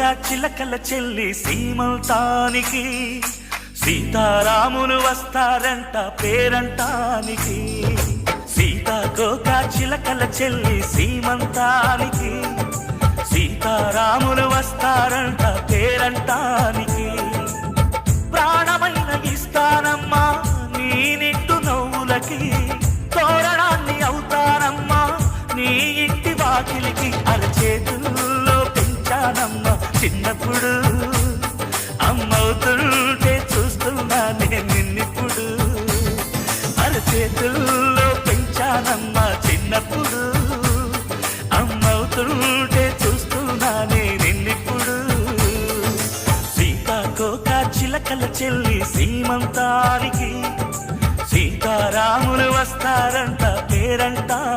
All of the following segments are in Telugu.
చిలకల చెల్లి సీమంతానికి సీతారాములు వస్తారంట పేరంటానికి. సీతాకోక చిలకల చెల్లి సీమంతానికి. సీతారాములు వస్తారంట నిన్నిప్పుడు అమ్మవుతుంటే చూస్తున్నా నేను నిన్నిప్పుడు. అరచేతుల్లో పెంచానమ్మా చిన్నప్పుడు. అమ్మవుతుంటే చూస్తున్నా నేను నిన్నిప్పుడు. సీతాకోక చిలకల చెల్లి సీమంతానికి. సీతారాములు వస్తారంట పేరంటా.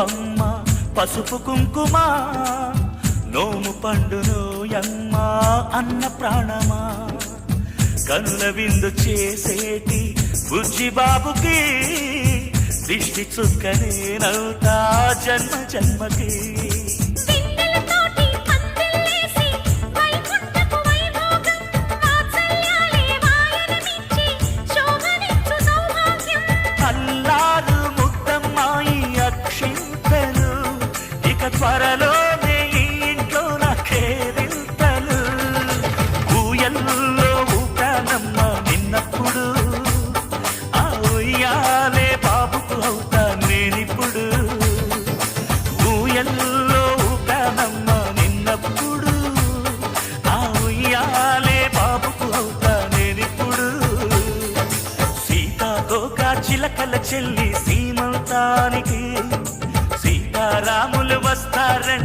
నింపుకోవమ్మ పసుపు కుంకుమ నోము పండును యమ్మ అన్న ప్రాణమా? కనుల విందు చేసేటి బుజ్జి బాబుకి దిష్టి చుక్కనేనవుతా జన్మ జన్మకి. త్వరలోనే ఈ ఇంట్లో నాకేరింతలు ఊయల్లో ఊటానమ్మ నిన్నప్పుడు. ఆ ఉయ్యాలే బాబుకు అవుతా నేనిప్పుడు. ఊయల్లో ఊటానమ్మ నిన్నప్పుడు. ఆ ఉయ్యాలే బాబుకు అవుతా నేనిప్పుడు. సీతాకోక చిలకల చెల్లి సీమంతానికి సీతారాములు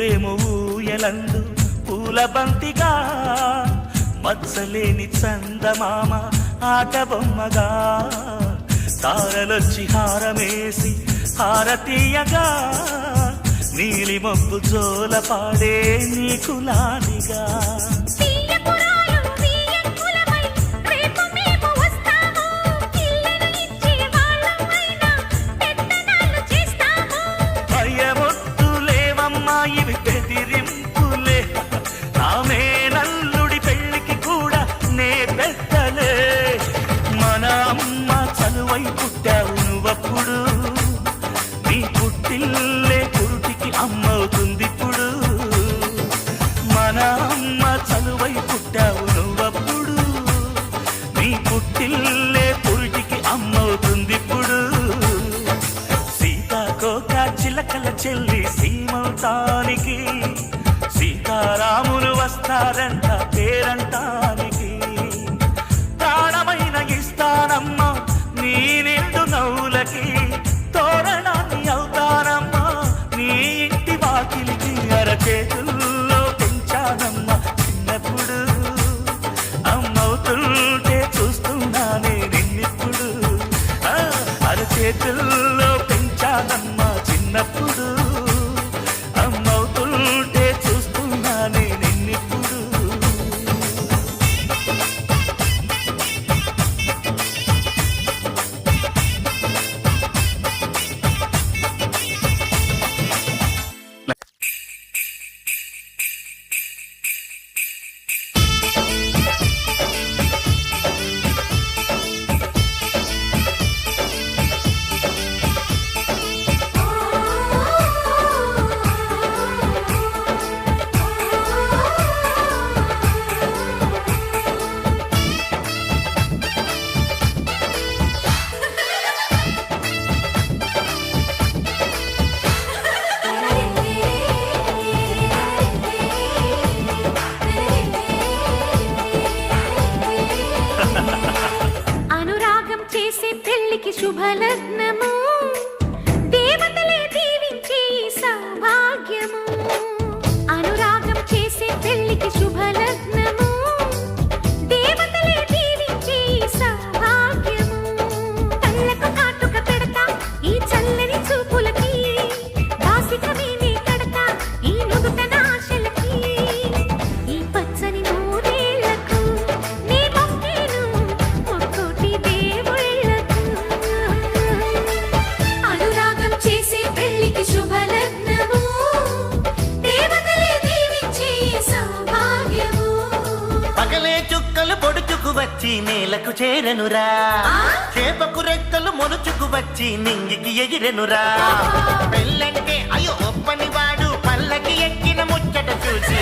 సూర్యుడేమో ఊయలందు పూల బంతిగా మచ్చలేని చందమామ ఆట బొమ్మగా తారలొచ్చి హారమేసి హారతీయగా నీలి మబ్బు జోల పాడే నీకులానిగా తీయపురాలు చలువై పుట్టావు నువ్వప్పుడు. నీ పుట్టిల్లే పురుటికి అమ్మవుతుంది ఇప్పుడు. మన అమ్మ చలువై పుట్టావు నువ్వప్పుడు. నీ పుట్టిల్లే పురుటికి అమ్మవుతుంది ఇప్పుడు. సీతాకోక చిలకల చెల్లి సీమవుతానికి సీతారాములు వస్తారంట పేరంటా. వచ్చి నేలకు చేరనురా. చేపకు రెక్కలు మొలుచుకు వచ్చి నింగికి ఎగిరెనురా. పెళ్ళంటే అయ్యో ఒప్పని వాడు పల్లకి ఎక్కిన ముచ్చట చూసి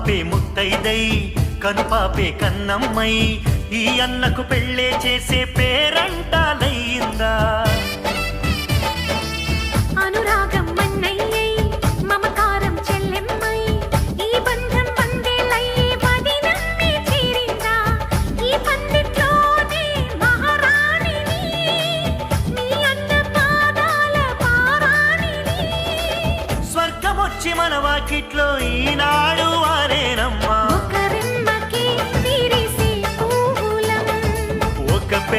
పాపే ముత్తైదై కనుపాపే కన్నమ్మై ఈ అన్నకు పెళ్ళే చేసే పేరంటాలయ్యిందా?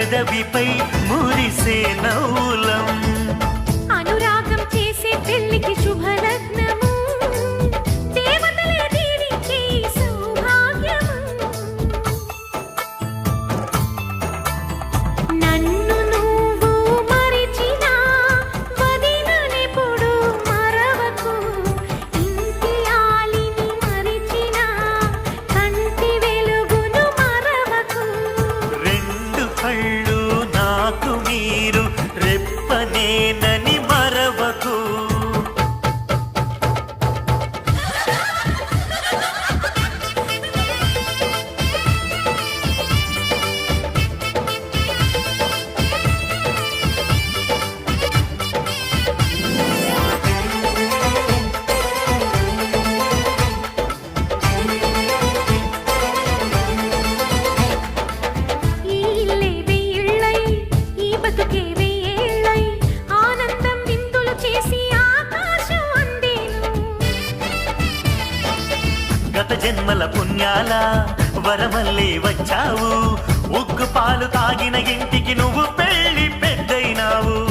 పెదవిపై మురిసే నౌలం కన్యాల వరమల్లే వచ్చావు. ఉగ్గు పాలు తాగిన ఇంటికి నువ్వు పెళ్ళి పెద్దయినావు.